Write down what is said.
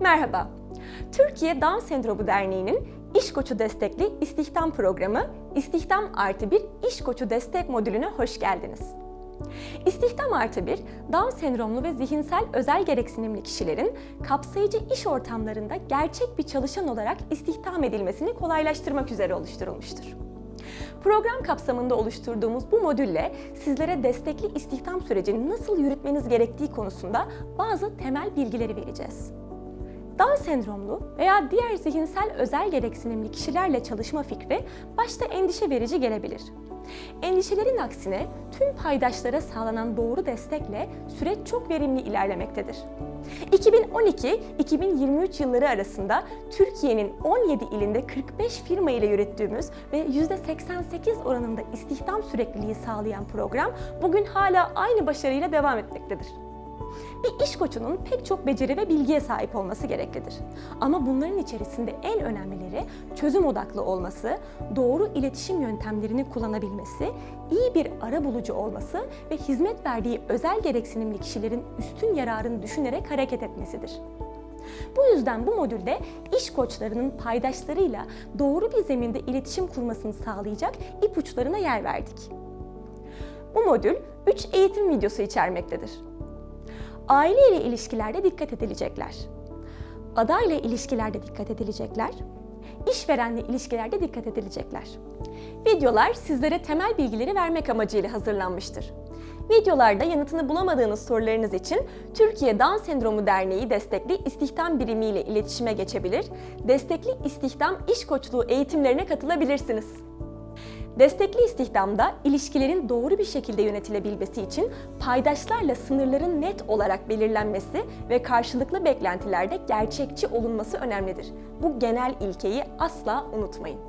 Merhaba. Türkiye Down Sendromu Derneği'nin İş Koçu Destekli İstihdam Programı İstihdam Artı Bir İş Koçu Destek Modülüne hoş geldiniz. İstihdam Artı Bir, Down sendromlu ve zihinsel özel gereksinimli kişilerin kapsayıcı iş ortamlarında gerçek bir çalışan olarak istihdam edilmesini kolaylaştırmak üzere oluşturulmuştur. Program kapsamında oluşturduğumuz bu modülle sizlere destekli istihdam sürecini nasıl yürütmeniz gerektiği konusunda bazı temel bilgileri vereceğiz. Down sendromlu veya diğer zihinsel özel gereksinimli kişilerle çalışma fikri başta endişe verici gelebilir. Endişelerin aksine tüm paydaşlara sağlanan doğru destekle süreç çok verimli ilerlemektedir. 2012-2023 yılları arasında Türkiye'nin 17 ilinde 45 firma ile yürüttüğümüz ve %88 oranında istihdam sürekliliği sağlayan program bugün hala aynı başarıyla devam etmektedir. Bir iş koçunun pek çok beceri ve bilgiye sahip olması gereklidir. Ama bunların içerisinde en önemlileri çözüm odaklı olması, doğru iletişim yöntemlerini kullanabilmesi, iyi bir arabulucu olması ve hizmet verdiği özel gereksinimli kişilerin üstün yararını düşünerek hareket etmesidir. Bu yüzden bu modülde iş koçlarının paydaşlarıyla doğru bir zeminde iletişim kurmasını sağlayacak ipuçlarına yer verdik. Bu modül 3 eğitim videosu içermektedir aile ile ilişkilerde dikkat edilecekler. Adayla ilişkilerde dikkat edilecekler. İşverenle ilişkilerde dikkat edilecekler. Videolar sizlere temel bilgileri vermek amacıyla hazırlanmıştır. Videolarda yanıtını bulamadığınız sorularınız için Türkiye Down Sendromu Derneği destekli istihdam birimi ile iletişime geçebilir, destekli istihdam iş koçluğu eğitimlerine katılabilirsiniz. Destekli istihdamda ilişkilerin doğru bir şekilde yönetilebilmesi için paydaşlarla sınırların net olarak belirlenmesi ve karşılıklı beklentilerde gerçekçi olunması önemlidir. Bu genel ilkeyi asla unutmayın.